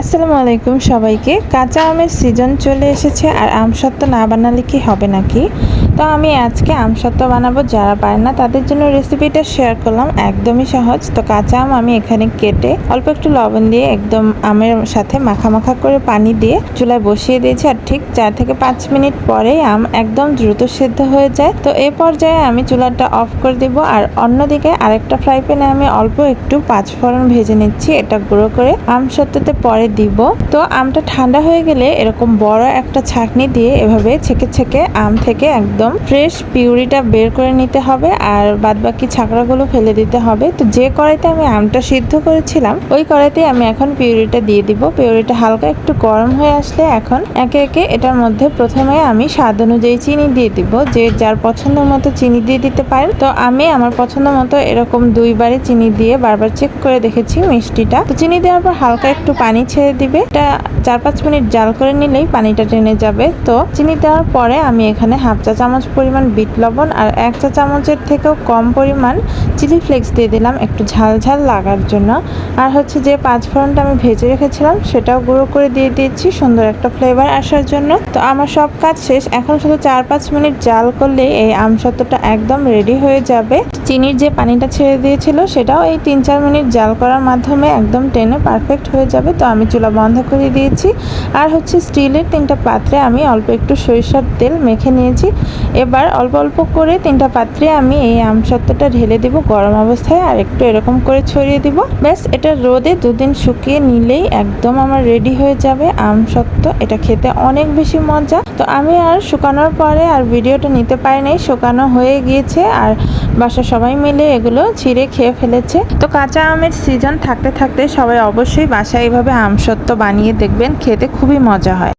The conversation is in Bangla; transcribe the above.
আসসালামু আলাইকুম সবাইকে। কাঁচা আমের সিজন চলে এসেছে আর আম সত্ত্ব না বানালে কি হবে নাকি? তো আমি আজকে আম সত্ত্ব বানাবো, যারা পারে না তাদের জন্য রেসিপিটা শেয়ার করলাম, একদমই সহজ। তো কাঁচা আম আমি এখানে কেটে অল্প একটু লবণ দিয়ে একদম আমের সাথে মাখা মাখা করে পানি দিয়ে চুলায় বসিয়ে দিয়েছি আর ঠিক চার থেকে পাঁচ মিনিট পরেই আম একদম দ্রুত সেদ্ধ হয়ে যায়। তো এ পর্যায়ে আমি চুলাটা অফ করে দিব আর অন্যদিকে আরেকটা ফ্রাই প্যানে আমি অল্প একটু পাঁচ ফোড়ন ভেজে নিচ্ছি, এটা গুঁড়ো করে। আম সত্ত্বতে পরে দিব। তো আমটা ঠান্ডা হয়ে গেলে এরকম বড় একটা ছাঁকনি দিয়ে এভাবে ছেঁকে ছেঁকে আম থেকে একদম ফ্রেশ পিউরিটা বের করে নিতে হবে আর বাদবাকি ছাকড়াগুলো ফেলে দিতে হবে। তো যে কড়াইতে আমি আমটা সিদ্ধ করেছিলাম, ওই কড়াইতে আমি এখন পিউরিটা দিয়ে দিব। পিউরিটা হালকা একটু গরম হয়ে আসলে এখন একে একে এটার মধ্যে প্রথমে আমি স্বাদ অনুযায়ী চিনি দিয়ে দিব। যে যার পছন্দ মতো চিনি দিয়ে দিতে পারেন। তো আমি আমার পছন্দ মতো এরকম দুইবারে চিনি দিয়ে বারবার চেক করে দেখেছি মিষ্টিটা। তো চিনি দেওয়ার পর হালকা একটু পানি ছেড়ে দিবে। এটা চার পাঁচ মিনিট জাল করে নিলেই পানিটা টেনে যাবে। তো চিনি দেওয়ার পরে আমি এখানে হাফ চা চামচ পরিমাণ বিট লবণ আর এক চা চামচের থেকেও কম পরিমাণ চিলি ফ্লেক্স দিয়ে দিলাম একটু ঝাল ঝাল লাগার জন্য। আর হচ্ছে যে পাঁচ ফোড়নটা আমি ভেজে রেখেছিলাম, সেটাও গুঁড়ো করে দিয়ে দিয়েছি সুন্দর একটা ফ্লেভার আসার জন্য। তো আমার সব কাজ শেষ। এখন শুধু চার পাঁচ মিনিট জাল করলেই এই আমসত্ত্বটা একদম রেডি হয়ে যাবে। চিনির যে পানিটা ছেড়ে দিয়েছিল, সেটাও এই তিন চার মিনিট জাল করার মাধ্যমে একদম টেনে পারফেক্ট হয়ে যাবে। তো আমি চুলা বন্ধ করে দিয়েছি। আর হচ্ছে স্টিলের তিনটা পাত্রে আমি অল্প একটু সরিষার তেল মেখে নিয়েছি। এবার অল্প অল্প করে তিনটা পাত্রে আমি এই আমসত্ত্বটা ঢেলে দিব গরম অবস্থায় আর একটু এরকম করে ছড়িয়ে দিব। ব্যাস, এটা রোদে দুদিন শুকিয়ে নিলেই একদম আমার রেডি হয়ে যাবে আমসত্ত্ব। এটা খেতে অনেক বেশি মজা। তো আমি আর শুকানোর পরে আর ভিডিওটা নিতে পারিনি, শুকানো হয়ে গিয়েছে। আর বাসা সবাই মিলে এগুলো ছিঁড়ে খেয়ে ফেলেছে। তো কাঁচা আমের সিজন থাকতে থাকতে সবাই অবশ্যই বাসায় এভাবে আমসত্ত্ব বানিয়ে দেখবেন, খেতে খুবই মজা হয়।